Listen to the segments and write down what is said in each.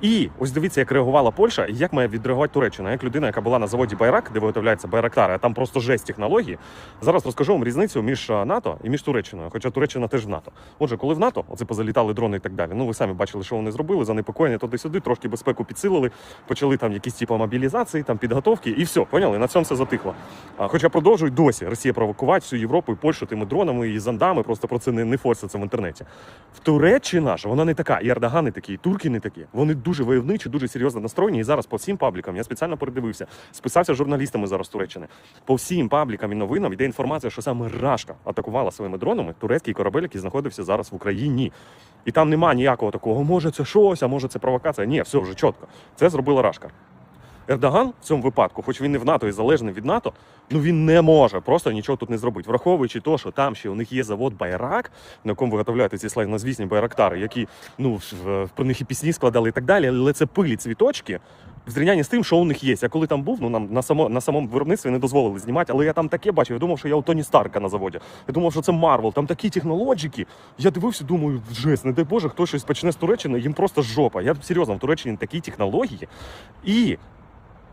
І ось дивіться, як реагувала Польща, і як має відреагувати Туреччина. Як людина, яка була на заводі Байрак, де виготовляється Байрактари, а там просто жесть технології. Зараз розкажу вам різницю між НАТО і між Туреччиною. Хоча Туреччина теж в НАТО. Отже, коли в НАТО, оце позалітали дрони і так далі. Ну ви самі бачили, що вони зробили, занепокоєння туди-сюди, трошки безпеку підсилили, почали там якісь типу мобілізації, там підготовки, і все, поняли? На цьому все затихло. А, хоча продовжують досі Росія провокувати всю Європу і Польщу тими дронами і зандами, просто про це не, не форситься в інтернеті. В Туреччина ж вона не така, і Ердоган не такий, і турки не такі. Вони дуже войовничі, дуже серйозно настроєні. І зараз по всім паблікам я спеціально передивився, списався з журналістами зараз Туреччини. По всім паблікам і новинам йде інформація, що саме Рашка атакувала своїми дронами турецький корабель, який знаходився зараз в Україні. І там нема ніякого такого, може це щось, а може це провокація. Ні, все вже чітко. Це зробила Рашка. Ердоган в цьому випадку, хоч він не в НАТО і залежний від НАТО, ну він не може просто нічого тут не зробити. Враховуючи те, що там ще у них є завод Байрак, на якому виготовляють ці славнозвісні байрактари, які ну про них і пісні складали і так далі, але це пилі цвіточки. В зрівнянні з тим, що у них є. Я коли там був, ну нам на само на самому виробництві не дозволили знімати, але я там таке бачив. Я думав, що я у Тоні Старка на заводі. Я думав, що це Марвел, там такі технологіки. Я дивився, думаю, жесть, не дай Боже, хто щось почне з Туреччини, їм просто жопа. Я серйозно в Туреччині такі технології. І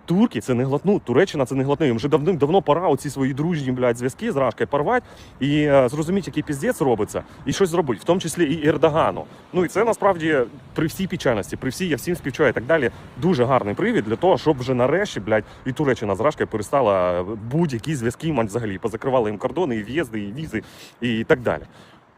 Турки це не глотнуть, Туреччина це не глотне. Їм вже давним-давно пора оці свої дружні блядь, зв'язки з Рашкою порвати і е, зрозуміти, який піздець робиться, і щось зробити, в тому числі і Ердогану. Ну і це насправді при всій печальності, при всій я всім співчуваю і так далі. Дуже гарний привід для того, щоб вже нарешті, блядь, і Туреччина з Рашкою перестала будь-які зв'язки взагалі. Позакривали їм кордони, і в'їзди, і візи, і так далі.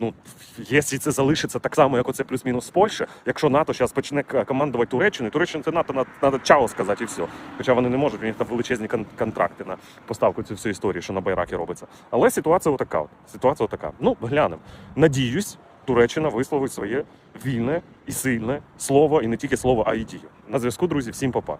Ну, якщо це залишиться так само, як оце плюс-мінус з Польщі, якщо НАТО зараз почне командувати Туреччиною, Туреччина це НАТО треба чао сказати і все. Хоча вони не можуть, у них там величезні кон- контракти на поставку цієї всієї історії, що на Байракі робиться. Але ситуація отака. От. Ситуація отака. Ну, глянемо. Надіюсь, Туреччина висловить своє вільне і сильне слово, і не тільки слово, а й дію. На зв'язку, друзі, всім па-па.